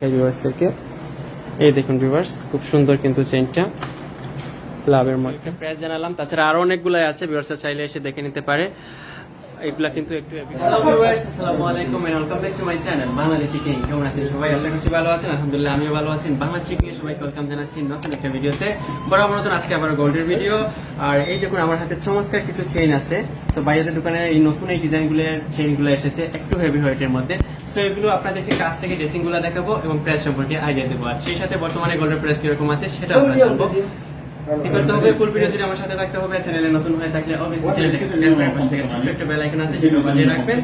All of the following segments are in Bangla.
এই দেখুন ভিউয়ার্স খুব সুন্দর কিন্তু চেনটা লাভের মধ্যে। প্রাইস জানালাম, তাছাড়া আরও অনেকগুলো আছে ভিউয়ার্স চাইলে এসে দেখে নিতে পারে। এগুলা কিন্তু একটু আসসালামু আলাইকুম and welcome back to my channel Bangladeshi king কেমন আছেন সবাই? আশা করছি ভালো আছেন আলহামদুলিল্লাহ আমিও ভালো আছি। বাংলাদেশি কিং সবাইকে ওয়েলকাম জানাচ্ছি নতুন একটা ভিডিওতে বড় মতন আজকে আবার গোল্ডের ভিডিও আর এই দেখুন আমার হাতে চমৎকার কিছু চেইন আছে। বাইরের দোকানে এই নতুন এই ডিজাইনগুলোর চেইনগুলো এসেছে একটু হেভি হোয়েটের মধ্যে। সো এগুলো আপনাদেরকে কাছ থেকে ড্রেসিংগুলো দেখাবো এবং প্রাইস সম্পর্কে আইডিয়া দেবো। আর সেই সাথে বর্তমানে গোল্ডের প্রাইস কীরকম আছে সেটা আমরা জানব কি করতে হবে ফুল ভিডিও যদি আমার সাথে থাকতে হবে চ্যানেলে নতুন হয়ে থাকলে অবশ্যই চ্যানেলটাকে সাবস্ক্রাইব ছোট্ট একটা বেল আইকন আছে সেটা বাজিয়ে রাখবেন।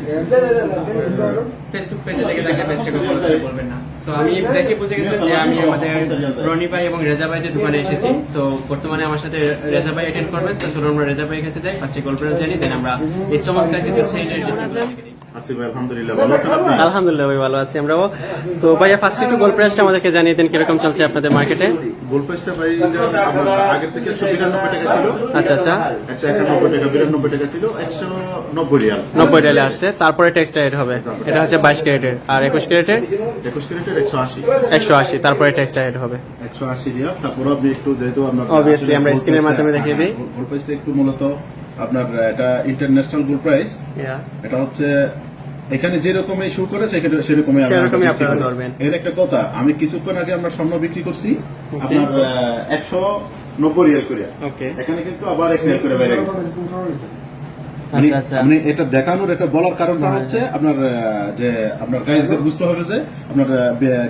ফেসবুক পেজে থেকে থাকলে পেজটাকে ফলো করতে বলবেন না। সো আমি দেখে বুঝে গেছি যে আমি আমাদের রনি ভাই এবং রেজা ভাইদের দোকানে এসেছি। সো বর্তমানে আমার সাথে রেজা ভাই অ্যাটেন্ড করবেন। তো চলুন আমরা রেজা ভাইয়ের কাছে যাই ফার্স্টে গল্প জানি দেন আমরা এই চমৎকার কিছু ছেলের ভাই, আলহামদুলিল্লাহ ভালো আছেন আপনি? আলহামদুলিল্লাহ ভাই ভালো আছি আমরাও। সো ভাইয়া ফার্স্ট একটু গোল্ড প্রাইসটা আমাদেরকে জানিয়ে দেন কীরকম চলছে আপনাদের মার্কেটে গোল্ড প্রাইসটা ভাই আমার থেকে একশো বিরানব্বই টাকা ছিল। আচ্ছা আচ্ছা। টাকা টাকা ছিল রিয়াল। আসছে তারপরে টেক্সটা রেট হবে। এটা হচ্ছে বাইশ ক্যারেটের। আর একুশ ক্যারেটের? একুশ ক্যারেটের তারপরে টেক্সটা হবে। রিয়াল তারপর আপনি একটু যেহেতু আমরা এর price-টা- মাধ্যমে দেখিয়ে দিই। হ্যাঁ, প্রাইসটা একটু মূলত আপনার এটা ইন্টারন্যাশনাল গোল্ড প্রাইস এটা হচ্ছে এখানে যেরকমই শো করে সেরকমই সেরকমই আপনারা ধরবেন। এর একটা কথা আমি কিছুক্ষণ আগে আমরা স্বর্ণ বিক্রি করছি আপনার একশো নব্বই রিয়াল করে। এখানে কিন্তু আবার এক রিয়াল করে বেড়ে গেছে। মানে আচ্ছা আচ্ছা। মানে এটা দেখানোর এটা বলার কারণটা হচ্ছে আপনার যে আপনার বুঝতে হবে যে আপনার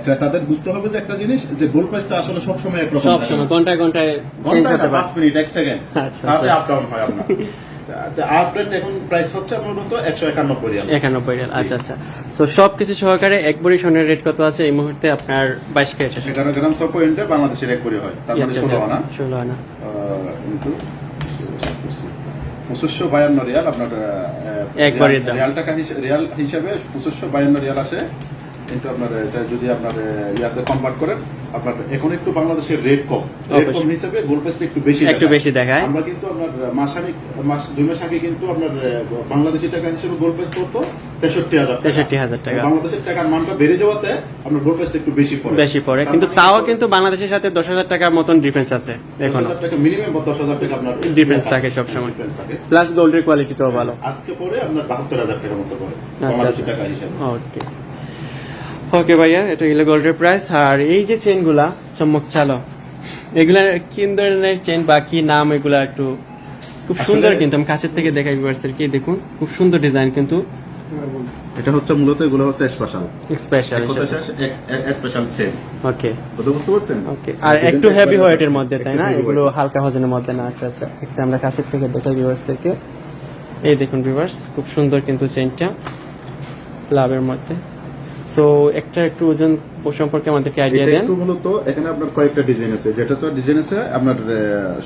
ক্রেতাদের বুঝতে হবে যে একটা জিনিস যে গোল প্রাইসটা আসলে সবসময় একরকম। সব সময় ঘন্টায় ঘন্টায় ঘন্টায় পাঁচ মিনিট এক সেকেন্ড। আপ ডাউন হয় আপনার। আপডেট এখন প্রাইস হচ্ছে মতো রিয়াল। আচ্ছা আচ্ছা। সো সবকিছু সহকারে এক বড়ি স্বর্ণের রেট কত আছে? এই মুহূর্তে আপনার বাইশ ক্যারেটের এগারো গ্রাম সব পয়েন্টে বাংলাদেশের এক করে হয়। তার মানে আনা। আনা। কিন্তু বায়ান্ন রিয়াল আপনার একবারের রিয়াল- দাম। রিয়াল টাকা হিসেবে রিয়াল হিসাবে রিয়াল আসে। কিন্তু আপনার এটা যদি আপনার ইয়াতে কনভার্ট করেন আপনার এখন একটু বাংলাদেশের রেট কম রেট কম হিসেবে গোল্ড প্রাইসটা একটু বেশি একটু বেশি দেখায়। আমরা কিন্তু আপনার মাসানিক মাস দুই মাস আগে কিন্তু আপনার বাংলাদেশি টাকা হিসেবে গোল্ড প্রাইস করতো তেষট্টি হাজার টাকা। 63,000 টাকা। বাংলাদেশের টাকার মানটা বেড়ে যাওয়াতে আপনার গোল্ড প্রাইসটা একটু বেশি পড়ে বেশি পড়ে কিন্তু মানে তাও কিন্তু বাংলাদেশের সাথে দশ হাজার টাকার মতন ডিফারেন্স আছে এখনও হাজার টাকা মিনিমাম দশ হাজার টাকা আপনার Difference থাকে সবসময়। থাকে প্লাস গোল্ডের কোয়ালিটিটাও ভালো আজকে পরে আপনার বাহাত্তর হাজার টাকার মতো পড়ে আচ্ছা, বাংলাদেশি আচ্ছা। টাকা হিসাবে ওকে ওকে ভাইয়া এটা গেলে গোল্ডের প্রাইস আর এই যে চেনগুলা চমক চালো এগুলার কি ধরনের চেন বা কি নাম এগুলা একটু খুব সুন্দর কিন্তু আমি কাছের থেকে দেখাই ভিউয়ার্সদেরকে দেখুন খুব সুন্দর ডিজাইন কিন্তু। এটা হচ্ছে মূলত এগুলো হচ্ছে special special special chain okay বুঝতে পারছেন? ওকে আর একটু হেভি হোয়েটের মধ্যে তাই না? এগুলো হালকা ওজনের মধ্যে না আচ্ছা আচ্ছা। একটা আমরা কাছের থেকে দেখাই ভিউয়ার্সদেরকে এই দেখুন ভিউয়ার্স খুব সুন্দর কিন্তু চেনটা লাভের মধ্যে। সো একটা একটু ওজন সম্পর্কে আমাদেরকে আইডিয়া দেন একটু মূলত এখানে আপনার কয়েকটা ডিজাইন আছে যেটা তো ডিজাইন আছে আপনার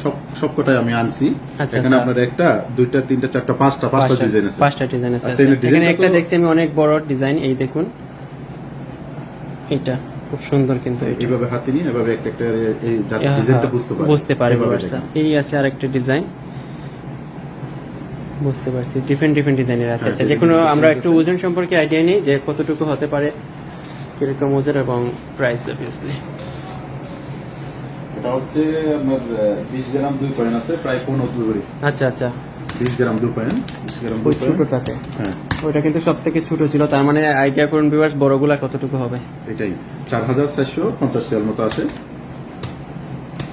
সব সবকটাই আমি আনছি আচ্ছা, এখানে আচ্ছা। আপনার একটা দুইটা তিনটা চারটা পাঁচটা পাঁচটা ডিজাইন আছে পাঁচটা ডিজাইন আছে আচ্ছা। এখানে একটা দেখছি আমি অনেক বড় ডিজাইন এই দেখুন এটা খুব সুন্দর কিন্তু এইভাবে হাতে নিয়ে এভাবে একটা একটা এই ডিজাইনটা বুঝতে পারে বুঝতে পারে এভাবে viewers রা। দেখেন। এই আছে আরেকটা ডিজাইন বুঝতে পারছি। ডিফারেন্ট ডিফারেন্ট ডিজাইনের আছে। হ্যাঁ, আচ্ছা যে কোনো আমরা একটু ওজন সম্পর্কে আইডিয়া নিই যে কতটুকু হতে পারে কীরকম ওজন এবং প্রাইস অবভিয়াসলি এটা হচ্ছে আপনার বিশ গ্রাম দুই কয়েন আছে প্রায় পনেরো দুই ভরি আচ্ছা আচ্ছা। বিশ গ্রাম দুই কয়েন বিশ গ্রাম ওই দুই কয়েন ছোটটাতে? হ্যাঁ। ওইটা কিন্তু সব থেকে ছোট ছিল তার মানে আইডিয়া করুন ভিউয়ার্স বড়গুলা কতটুকু হবে? এটাই। চার হাজার চারশো পঞ্চাশ রিয়াল মতো আসে।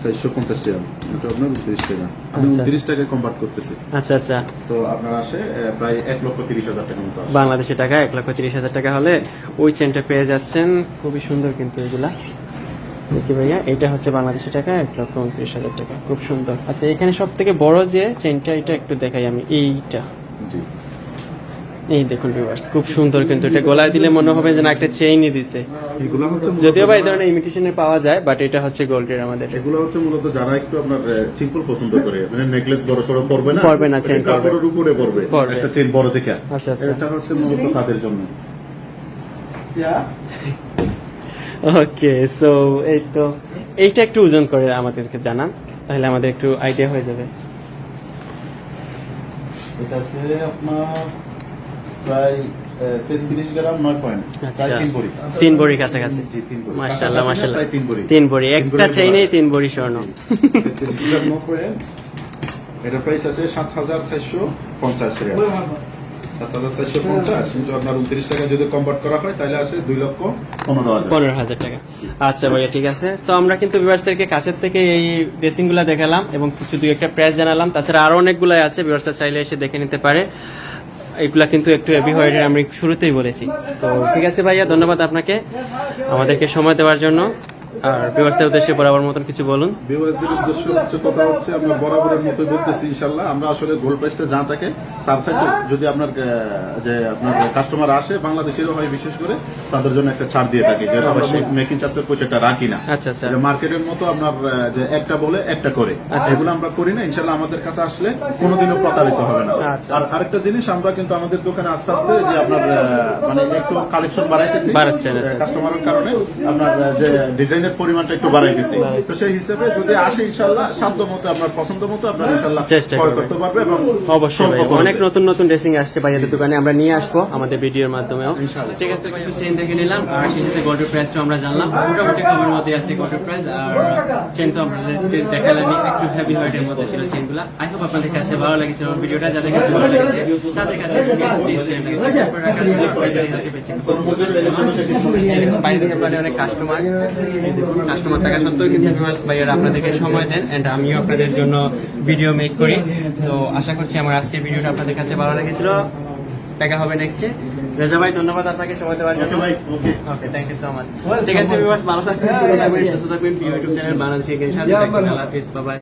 চারশো পঞ্চাশ এটা আপনার উনত্রিশ টাকা। আমি আচ্ছা। উনত্রিশ টাকায় কনভার্ট করতেছি। আচ্ছা আচ্ছা। তো আপনার আসে প্রায় এক লক্ষ তিরিশ হাজার টাকা মতো বাংলাদেশি টাকা এক লক্ষ তিরিশ হাজার টাকা হলে ওই চেনটা পেয়ে যাচ্ছেন। খুবই সুন্দর কিন্তু এগুলা। দেখি ভাইয়া এটা হচ্ছে বাংলাদেশি টাকা এক লক্ষ উনত্রিশ হাজার টাকা। খুব সুন্দর। আচ্ছা এখানে সব থেকে বড় যে চেনটা এটা একটু দেখাই আমি। এইটা। জি। এই দেখুন ভিউয়ার্স খুব সুন্দর কিন্তু এটা গলায় দিলে মনে হবে যে না একটা চেইনই দিছে। এগুলো হচ্ছে যদিও বা এই ধরনের ইমিটেশনে পাওয়া যায় বাট এটা হচ্ছে গোল্ডের আমাদের। এগুলো হচ্ছে মূলত যারা একটু আপনার সিম্পল পছন্দ করে। মানে নেকলেস বড় সড়ো পড়বে না পরবে না, এটা কাপড়ের উপরে পরবে। একটা চেন বড় থেকে। আচ্ছা, আচ্ছা। এটা হচ্ছে মূলত তাদের জন্য। ওকে সো এই তো এইটা একটু ওজন করে আমাদেরকে জানান তাহলে আমাদের একটু আইডিয়া হয়ে যাবে। এটা আছে আপনার প্রায় তেত্রিশ গ্রাম নয় পয়েন্ট আচ্ছা। তিন বড়ি। কাছাকাছি। জি, তিন ভরি। মাশাল্লাহ কাছাকাছি না, মাশাল্লাহ প্রায় তিন বড়ি। একটা চেইনেই তিন বড়ি স্বর্ণ। তেত্রিশ গ্রাম নয় পয়েন্ট এটার প্রাইস আছে সাত হাজার চারশো পঞ্চাশ টাকা সাত হাজার চারশো পঞ্চাশ কিন্তু আপনার উনত্রিশ টাকা যদি কনভার্ট করা হয় তাহলে আসে দুই লক্ষ পনেরো হাজার। পনেরো হাজার টাকা। আচ্ছা ভাইয়া ঠিক আছে। তো আমরা কিন্তু ভিউয়ার্সদেরকে কাছের থেকে এই ড্রেসিংগুলা দেখালাম এবং কিছু দুই একটা প্রাইস জানালাম। তাছাড়া আরও অনেকগুলাই আছে ভিউয়ার্সরা চাইলে এসে দেখে নিতে পারে। এগুলা কিন্তু একটু হেভি হয়ে আমি শুরুতেই বলেছি। তো ঠিক আছে ভাইয়া, ধন্যবাদ আপনাকে। আমাদেরকে সময় দেওয়ার জন্য। আর ভিউয়ার্সদের উদ্দেশ্যে বরাবর মতন কিছু বলুন। বিওয়াসদের উদ্দেশ্য হচ্ছে কথা হচ্ছে আমরা বরাবরের মতোই বলতেছি ইনশাল্লাহ আমরা আসলে গোল্ড প্রাইসটা যা থাকে তার সাথে যদি আপনার যে আপনার কাস্টমার আসে বাংলাদেশেরও হয় বিশেষ করে তাদের জন্য একটা ছাড় দিয়ে থাকি যে আমরা মেকিং চার্জের পয়সাটা রাখি না। আচ্ছা আচ্ছা। মার্কেটের মতো আপনার যে একটা বলে একটা করে। আচ্ছা, এগুলো আমরা করি না ইনশাল্লাহ আমাদের কাছে আসলে কোনোদিনও প্রতারিত হবে না। আচ্ছা। আর আরেকটা জিনিস আমরা কিন্তু আমাদের দোকানে আস্তে আস্তে যে আপনার মানে একটু কালেকশন বাড়াইতেছি আচ্ছা। কাস্টমারের কারণে আপনার যে ডিজাইনের পরিমাণটা একটু বাড়াইতেছি তো সেই হিসেবে যদি আসে ইনশাল্লাহ সাধ্য মতো আপনার পছন্দ মতো আপনার ইনশাল্লাহ চেষ্টা করতে পারবে এবং অবশ্যই অনেক নতুন নতুন ড্রেসিং আসছে ভাইয়াদের দোকানে আমরা নিয়ে আসব আমাদের ভিডিওর মাধ্যমেও। ঠিক আছে ভাই চেন দেখে নিলাম। আর সেই সাথে গটের প্রাইসটা আমরা জানলাম। মোটামুটি কমের মধ্যে আছে গটের প্রাইস আর চেন তো আমরা দেখালাম একটু হেভি হোয়াইটের মধ্যে ছিল চেনগুলো আই হোপ আপনাদের কাছে ভালো লেগেছে আমার ভিডিওটা যাদের কাছে ভালো লেগেছে তাদের কাছে বাইরে থেকে আপনাদের অনেক কাস্টমার কাস্টমার থাকা সত্ত্বেও কিন্তু ভিউয়ার্স ভাইয়ারা আপনাদেরকে সময় দেন এন্ড আমিও আপনাদের জন্য ভিডিও মেক করি। সো আশা করছি আমার আজকের ভিডিওটা আপনাদের কাছে ভালো লেগেছিল। দেখা হবে নেক্সটে রেজা ভাই ধন্যবাদ আপনাকে সময় দেওয়ার জন্য। ভাই, okay okay thank you so much ঠিক আছে ভিউয়ার্স ভালো থাকবেন সুস্থ থাকবেন থাকবেন। ইউটিউব চ্যানেল বাংলাদেশ আল্লাহ হাফিজ বাই